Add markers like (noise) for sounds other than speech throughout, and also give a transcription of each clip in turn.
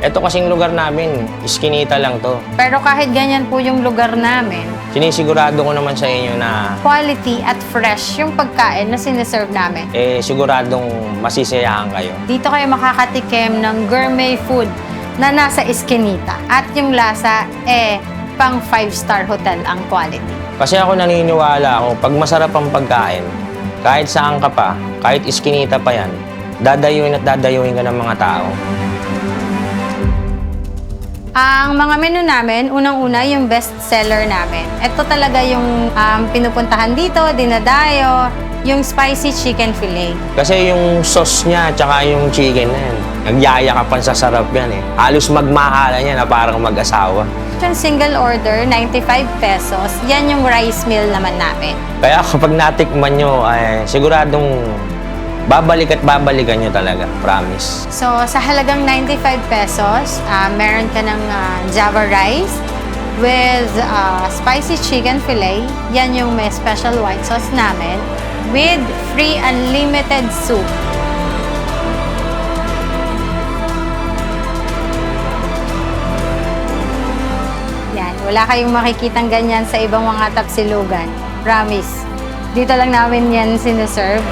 Ito kasing lugar namin, iskinita lang to. Pero kahit ganyan po yung lugar namin, Sinisigurado ko naman sa inyo na quality at fresh yung pagkain na siniserve namin. eh, siguradong masisiyahan kayo. Dito kayo makakatikim ng gourmet food na nasa Eskinita. At yung lasa, eh, pang 5-star hotel ang quality. Kasi ako naniniwala ako, pag masarap ang pagkain, kahit saan ka pa, kahit iskinita pa yan, dadayuin at dadayuin ka ng mga tao. Ang mga menu namin, unang-una yung best seller namin. Ito talaga yung um, pinupuntahan dito, dinadayo, yung spicy chicken fillet. Kasi yung sauce niya, tsaka yung chicken na yan, nagyayakapan sa sarap yan eh. Halos magmahalan yan na parang mag-asawa. Yung single order, 95 pesos. Yan yung rice meal naman namin. Kaya kapag natikman nyo, ay siguradong babalik at babalikan nyo talaga. Promise. So, sa halagang 95 pesos, ah, meron ka ng ah, Java rice with ah, spicy chicken fillet. Yan yung may special white sauce namin with free unlimited soup. Yan, wala kayong makikitang ganyan sa ibang mga tapsilugan. Promise. Dito lang namin yan siniserve.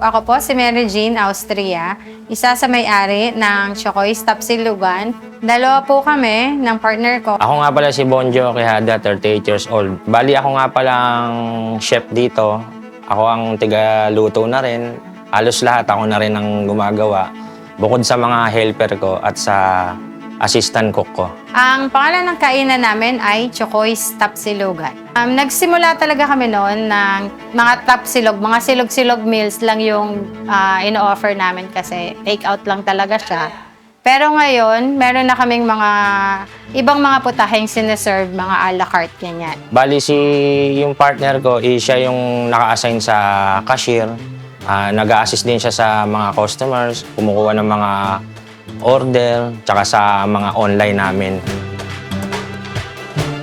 Ako po si Mary Jean Austria, isa sa may-ari ng Chocoy's Tapsilugan. Dalawa po kami ng partner ko. Ako nga pala si Bonjo Quijada, 38 years old. Bali ako nga palang chef dito. Ako ang tiga-luto na rin. Halos lahat ako na rin ang gumagawa. Bukod sa mga helper ko at sa assistant cook ko. Ang pangalan ng kainan namin ay Chocoy's Tapsilugan. Um, nagsimula talaga kami noon ng mga tapsilog, mga silog-silog meals lang yung ah, ino-offer namin kasi take out lang talaga siya. Pero ngayon, meron na kaming mga ibang mga putaheng sineserve, mga a la carte ganyan. Bali si yung partner ko, eh, siya yung naka-assign sa cashier. Ah, nag-a-assist din siya sa mga customers, kumukuha ng mga order, tsaka sa mga online namin.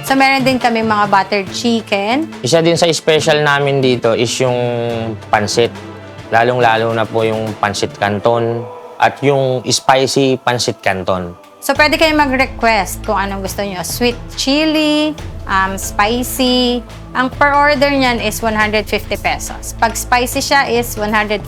So meron din kami mga buttered chicken. Isa din sa special namin dito is yung pansit. Lalong-lalo na po yung pansit canton at yung spicy pansit canton. So pwede kayo mag-request kung anong gusto nyo. Sweet chili, um, spicy. Ang per order niyan is 150 pesos. Pag spicy siya is 155.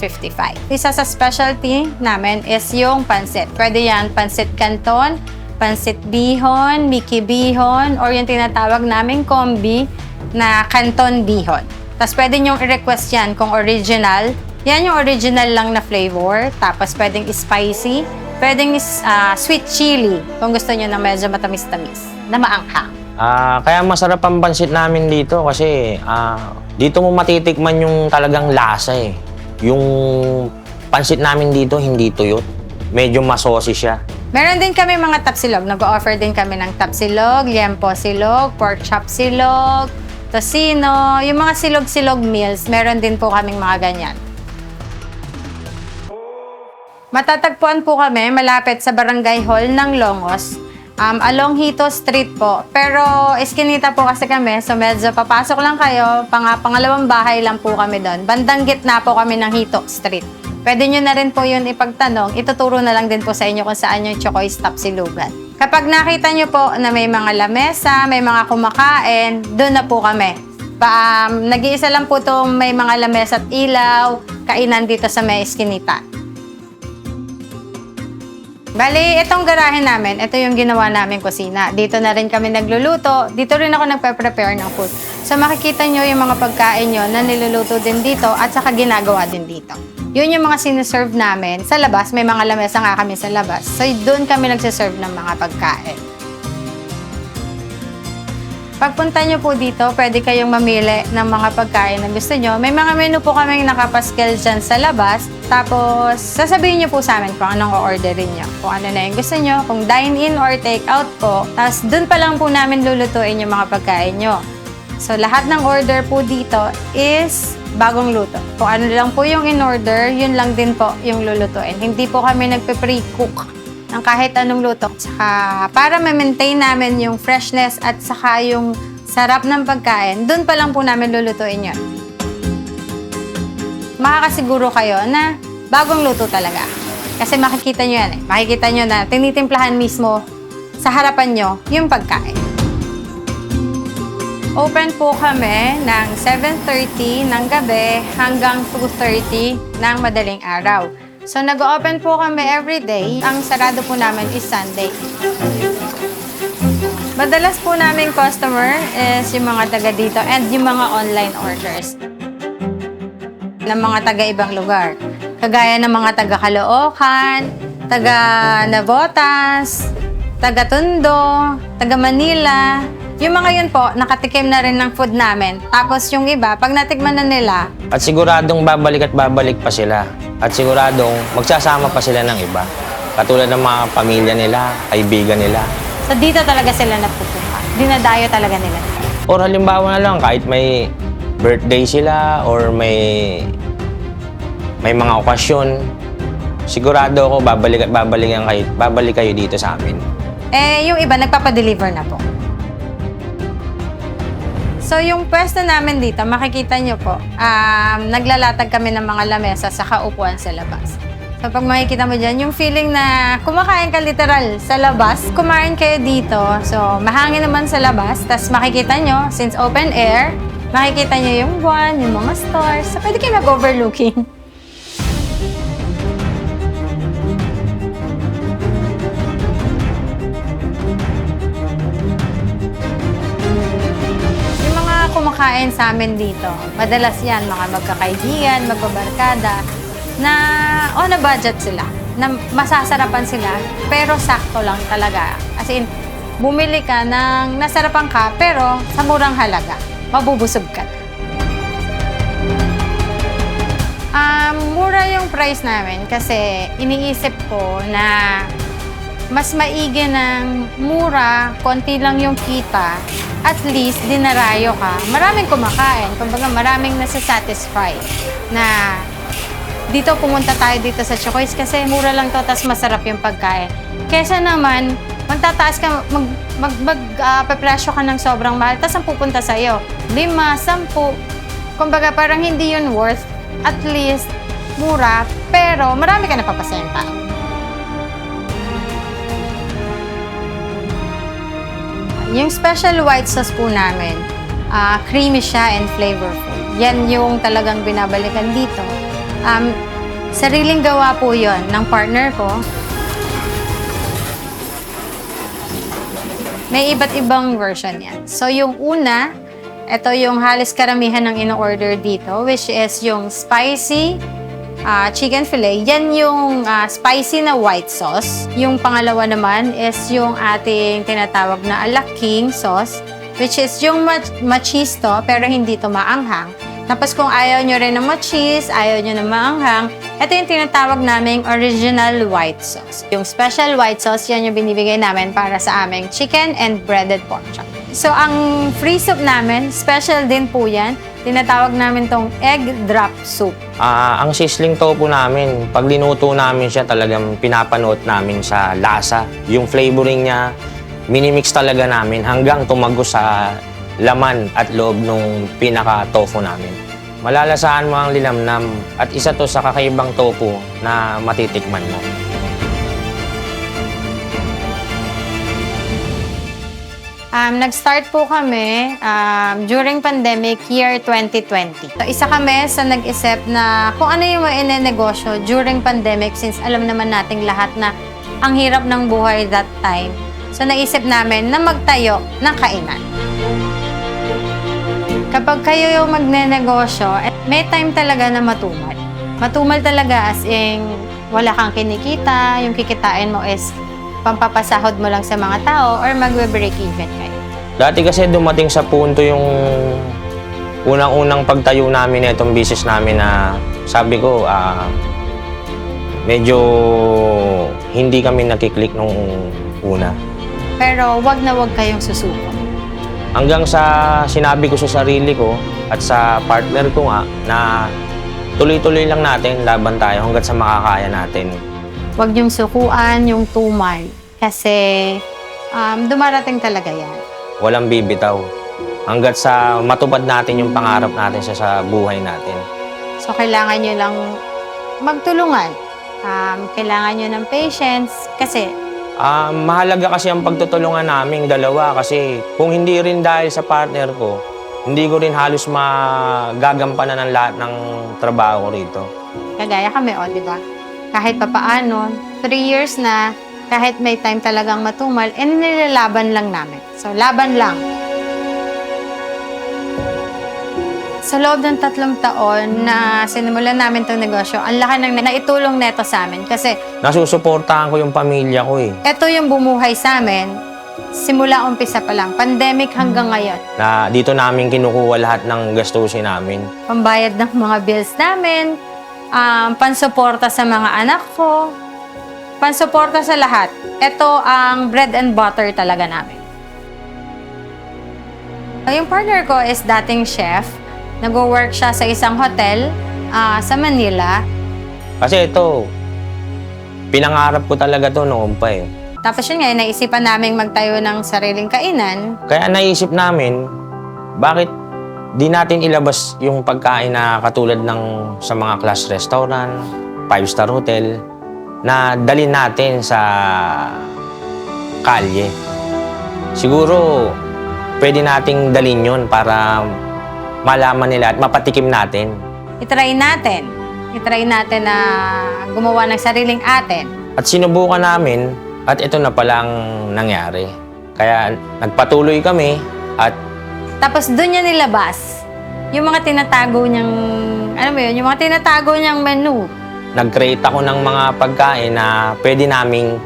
Isa sa specialty namin is yung pansit. Pwede yan pansit canton, pansit bihon, Mickey bihon, or yung tinatawag naming kombi na canton bihon. Tapos pwede nyong i-request yan kung original. Yan yung original lang na flavor. Tapos pwedeng spicy. Pwedeng ah, sweet chili kung gusto nyo na medyo matamis-tamis. Na maanghang. Ah, kaya masarap ang pansit namin dito kasi ah, dito mo matitikman yung talagang lasa eh. Yung pansit namin dito hindi tuyot. Medyo masosi siya. Meron din kami mga tapsilog. Nag-offer din kami ng tapsilog, liempo silog, pork chop silog, tocino. Yung mga silog-silog meals, meron din po kaming mga ganyan. Matatagpuan po kami malapit sa Barangay Hall ng Longos. Um, along Hito Street po. Pero eskinita po kasi kami, so medyo papasok lang kayo. Pang, pangalawang bahay lang po kami doon. Bandang gitna po kami ng Hito Street. Pwede nyo na rin po yun ipagtanong. Ituturo na lang din po sa inyo kung saan yung Chocoy Stop Silugan. Kapag nakita nyo po na may mga lamesa, may mga kumakain, doon na po kami. Pa, um, nag-iisa lang po itong may mga lamesa at ilaw, kainan dito sa may eskinita. Bali, itong garahe namin, ito yung ginawa namin kusina. Dito na rin kami nagluluto. Dito rin ako nagpe-prepare ng food. So makikita nyo yung mga pagkain nyo na niluluto din dito at saka ginagawa din dito. Yun yung mga siniserve namin sa labas. May mga lamesa nga kami sa labas. So doon kami nagsiserve ng mga pagkain. Pagpunta nyo po dito, pwede kayong mamili ng mga pagkain na gusto nyo. May mga menu po kaming nakapaskel dyan sa labas. Tapos, sasabihin nyo po sa amin kung anong o-orderin nyo. Kung ano na yung gusto nyo, kung dine-in or take-out po. Tapos, dun pa lang po namin lulutuin yung mga pagkain nyo. So, lahat ng order po dito is bagong luto. Kung ano lang po yung in-order, yun lang din po yung lulutuin. Hindi po kami nagpe-pre-cook ng kahit anong luto. Saka para ma-maintain namin yung freshness at saka yung sarap ng pagkain, dun pa lang po namin lulutuin yun. makakasiguro kayo na bagong luto talaga. Kasi makikita nyo yan eh. Makikita nyo na tinitimplahan mismo sa harapan nyo yung pagkain. Open po kami ng 7.30 ng gabi hanggang 2.30 ng madaling araw. So, nag-open po kami every day. Ang sarado po namin is Sunday. Madalas po namin customer is yung mga taga dito and yung mga online orders ng mga taga ibang lugar. Kagaya ng mga taga Caloocan, taga Navotas, taga Tondo, taga Manila. Yung mga yun po, nakatikim na rin ng food namin. Tapos yung iba, pag natikman na nila, At siguradong babalik at babalik pa sila. At siguradong magsasama pa sila ng iba. Katulad ng mga pamilya nila, kaibigan nila. so dito talaga sila napupunta. Dinadayo talaga nila. Or halimbawa na lang, kahit may birthday sila or may may mga okasyon, sigurado ako babalik at babalik yan kayo, babalik kayo dito sa amin. Eh, yung iba, nagpapadeliver na po. So, yung pwesto namin dito, makikita nyo po, um, naglalatag kami ng mga lamesa sa kaupuan sa labas. So, pag makikita mo dyan, yung feeling na kumakain ka literal sa labas, kumain kayo dito. So, mahangin naman sa labas. Tapos makikita nyo, since open air, makikita nyo yung buwan, yung mga stores. So, pwede kayo mag-overlooking. (laughs) kumakain sa amin dito, madalas yan, mga magkakaibigan, magbabarkada, na on a budget sila, na masasarapan sila, pero sakto lang talaga. As in, bumili ka ng nasarapan ka, pero sa murang halaga, mabubusog ka na. Um, mura yung price namin kasi iniisip ko na mas maigi ng mura, konti lang yung kita, at least dinarayo ka. Maraming kumakain, kumbaga maraming nasa-satisfy na dito pumunta tayo dito sa Chocoys kasi mura lang to, tas masarap yung pagkain. Kesa naman, magtataas ka, mag, mag, mag pepresyo ka ng sobrang mahal, tas ang pupunta sa'yo, lima, sampu. Kumbaga parang hindi yun worth, at least mura, pero marami ka napapasenta. Yung special white sauce po namin, ah, creamy siya and flavorful. Yan yung talagang binabalikan dito. Um, sariling gawa po yon ng partner ko. May iba't ibang version yan. So yung una, ito yung halos karamihan ng in-order dito, which is yung spicy ah, chicken fillet. Yan yung ah, spicy na white sauce. Yung pangalawa naman is yung ating tinatawag na ala king sauce, which is yung mach- machisto pero hindi to maanghang. Tapos kung ayaw nyo rin ng machis, ayaw nyo ng maanghang, ito yung tinatawag naming original white sauce. Yung special white sauce, yan yung binibigay namin para sa aming chicken and breaded pork chop. So, ang free soup namin, special din po yan. Tinatawag namin tong egg drop soup. Ah, ang sisling tofu namin, pag linuto namin siya, talagang pinapanood namin sa lasa. Yung flavoring niya, minimix talaga namin hanggang tumagos sa laman at loob nung pinaka-tofu namin. Malalasahan mo ang linamnam at isa to sa kakaibang tofu na matitikman mo. Um, nag-start po kami um, during pandemic year 2020. So, isa kami sa nag-isip na kung ano yung negosyo during pandemic since alam naman nating lahat na ang hirap ng buhay that time. So naisip namin na magtayo ng kainan. Kapag kayo yung magne-negosyo, eh, may time talaga na matumal. Matumal talaga as in wala kang kinikita, yung kikitain mo is pampapasahod mo lang sa mga tao or magbe-break even kayo. Dati kasi dumating sa punto yung unang-unang pagtayo namin na itong business namin na sabi ko, ah, medyo hindi kami nakiklik nung una. Pero wag na wag kayong susuko. Hanggang sa sinabi ko sa sarili ko at sa partner ko nga na tuloy-tuloy lang natin, laban tayo hanggat sa makakaya natin. Huwag niyong sukuan yung tumal kasi um, dumarating talaga yan. Walang bibitaw. Hanggat sa matupad natin yung pangarap natin sa, sa buhay natin. So kailangan nyo lang magtulungan. Um, kailangan nyo ng patience kasi Ah, mahalaga kasi ang pagtutulungan naming dalawa kasi kung hindi rin dahil sa partner ko, hindi ko rin halos magagampanan ng lahat ng trabaho ko rito. kagaya kami, o, di ba? Kahit papaano, three years na, kahit may time talagang matumal, eh, nilalaban lang namin. So, laban lang. Sa loob ng tatlong taon na sinimulan namin itong negosyo, ang laki ng naitulong neto sa amin. Kasi Nasusuportahan ko yung pamilya ko eh. ito yung bumuhay sa amin, simula umpisa pa lang, pandemic hanggang ngayon. Na dito namin kinukuha lahat ng gastusin namin. Pambayad ng mga bills namin, um, pansuporta sa mga anak ko, pansuporta sa lahat. Ito ang bread and butter talaga namin. Yung partner ko is dating chef. Nag-work siya sa isang hotel ah, sa Manila. Kasi ito, pinangarap ko talaga to noon pa eh. Tapos yun nga, naisipan namin magtayo ng sariling kainan. Kaya naisip namin, bakit di natin ilabas yung pagkain na katulad ng sa mga class restaurant, five-star hotel, na dalhin natin sa kalye. Siguro, pwede nating dalhin yun para malaman nila at mapatikim natin. Itry natin. Itry natin na gumawa ng sariling atin. At sinubukan namin at ito na palang nangyari. Kaya nagpatuloy kami at Tapos doon niya nilabas yung mga tinatago niyang, ano mo yun, yung mga tinatago niyang menu. nag-create ako ng mga pagkain na pwede naming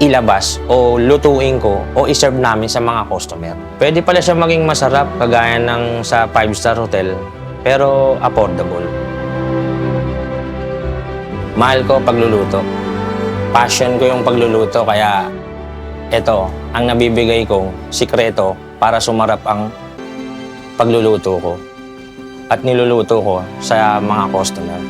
ilabas o lutuin ko o iserve namin sa mga customer. Pwede pala siya maging masarap kagaya ng sa 5-star hotel pero affordable. Mahal ko pagluluto. Passion ko yung pagluluto kaya ito ang nabibigay kong sikreto para sumarap ang pagluluto ko at niluluto ko sa mga customer.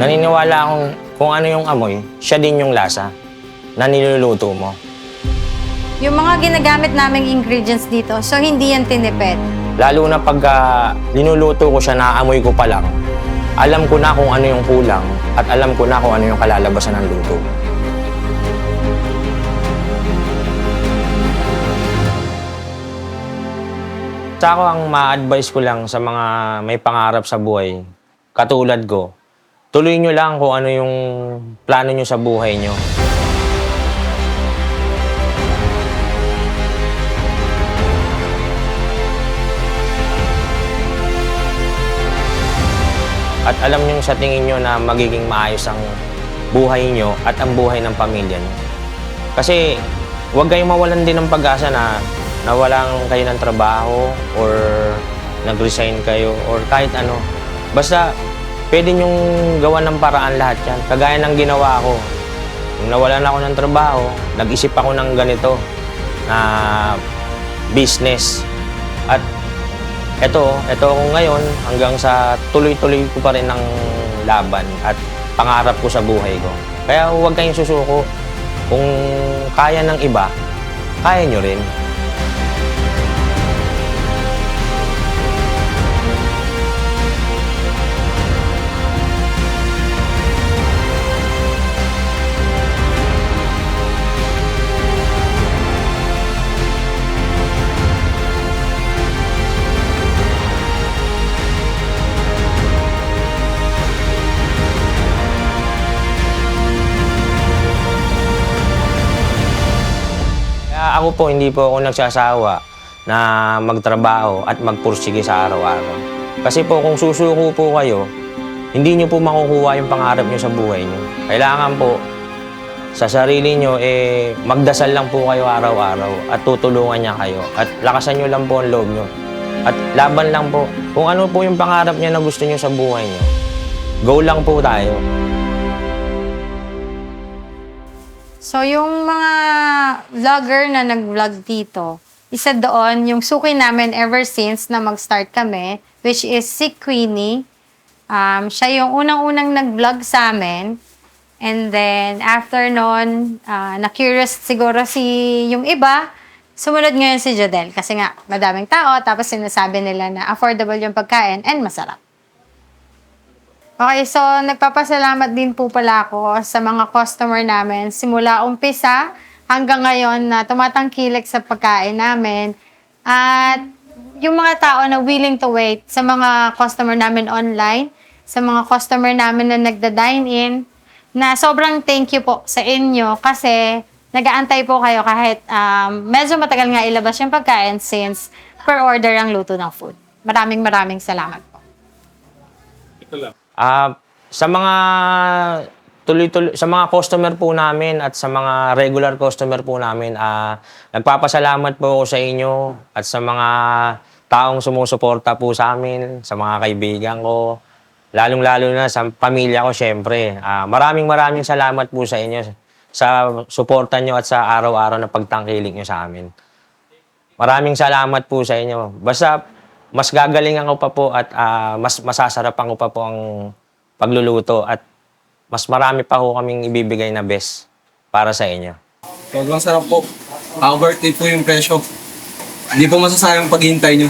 Naniniwala akong kung ano yung amoy, siya din yung lasa na niluluto mo. Yung mga ginagamit naming ingredients dito, so hindi yan tinipid. Lalo na pagka linuluto ko siya, naamoy ko pa lang, alam ko na kung ano yung kulang at alam ko na kung ano yung kalalabasan ng luto. Sa ako, ang ma-advise ko lang sa mga may pangarap sa buhay, katulad ko, tuloy nyo lang kung ano yung plano nyo sa buhay nyo. At alam nyo sa tingin nyo na magiging maayos ang buhay nyo at ang buhay ng pamilya nyo. Kasi huwag kayong mawalan din ng pag-asa na nawalan kayo ng trabaho or nag-resign kayo or kahit ano. Basta pwede nyong gawa ng paraan lahat yan. Kagaya ng ginawa ko. Nung nawalan ako ng trabaho, nag-isip ako ng ganito na business. At eto, eto ako ngayon hanggang sa tuloy-tuloy ko pa rin ng laban at pangarap ko sa buhay ko. Kaya huwag kayong susuko. Kung kaya ng iba, kaya nyo rin. Ako po, hindi po ako nagsasawa na magtrabaho at magpursige sa araw-araw. Kasi po, kung susuko po kayo, hindi nyo po makukuha yung pangarap nyo sa buhay nyo. Kailangan po, sa sarili nyo, eh, magdasal lang po kayo araw-araw at tutulungan niya kayo. At lakasan nyo lang po ang loob nyo. At laban lang po. Kung ano po yung pangarap niya na gusto nyo sa buhay nyo, go lang po tayo. So, yung mga vlogger na nag-vlog dito, isa doon, yung suki namin ever since na mag-start kami, which is si Queenie. Um, siya yung unang-unang nag-vlog sa amin. And then, after nun, ah, na-curious siguro si yung iba. Sumunod ngayon si Jodel kasi nga madaming tao tapos sinasabi nila na affordable yung pagkain and masarap. Okay, so nagpapasalamat din po pala ako sa mga customer namin simula umpisa hanggang ngayon na tumatangkilik sa pagkain namin. At yung mga tao na willing to wait sa mga customer namin online, sa mga customer namin na nagda-dine in, na sobrang thank you po sa inyo kasi nagaantay po kayo kahit um, medyo matagal nga ilabas yung pagkain since per order ang luto ng food. Maraming maraming salamat po. Ito lang. Ah, sa mga tuloy-tuloy sa mga customer po namin at sa mga regular customer po namin, ah nagpapasalamat po ako sa inyo at sa mga taong sumusuporta po sa amin, sa mga kaibigan ko, lalong-lalo na sa pamilya ko syempre. Ah, maraming maraming salamat po sa inyo sa suporta nyo at sa araw-araw na pagtangkilik nyo sa amin. Maraming salamat po sa inyo. Basta mas gagalingan ko pa po at ah, mas masasarapan ko pa po ang pagluluto at mas marami pa ho kaming ibibigay na best para sa inyo. Sobrang sarap po. Ako worth it po yung presyo. Hindi po masasayang paghihintay nyo.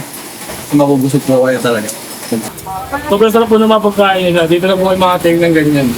Mabubusog po kayo talaga. Sobrang sarap po ng mga pagkain nila. Dito na po kayo makating ng ganyan.